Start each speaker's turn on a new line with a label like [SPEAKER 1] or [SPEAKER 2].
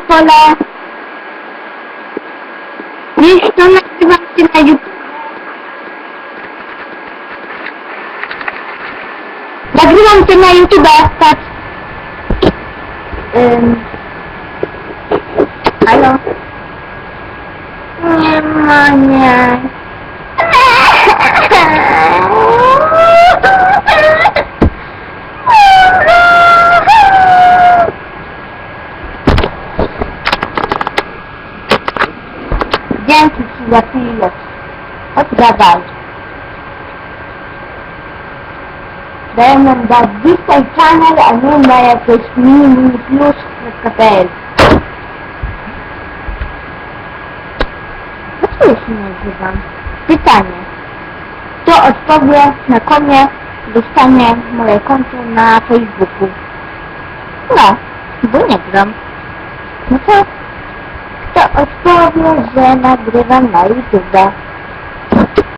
[SPEAKER 1] Pole. Wiesz, to nagrywam się na YouTube. Nagrywam się na YouTube, patrz. Ym. Halo? Nie ma, nie. Dzięki ci za pilot. Oddawaj. Diamond da Disney Channel, a nie na jakieś mini plus.pl Dlaczego ja się nazywam? Pytanie. Kto odpowie na konie, dostanie moje konto na Facebooku. No, bo nie gram. No to kto odpowie, że nagrywam na YouTube?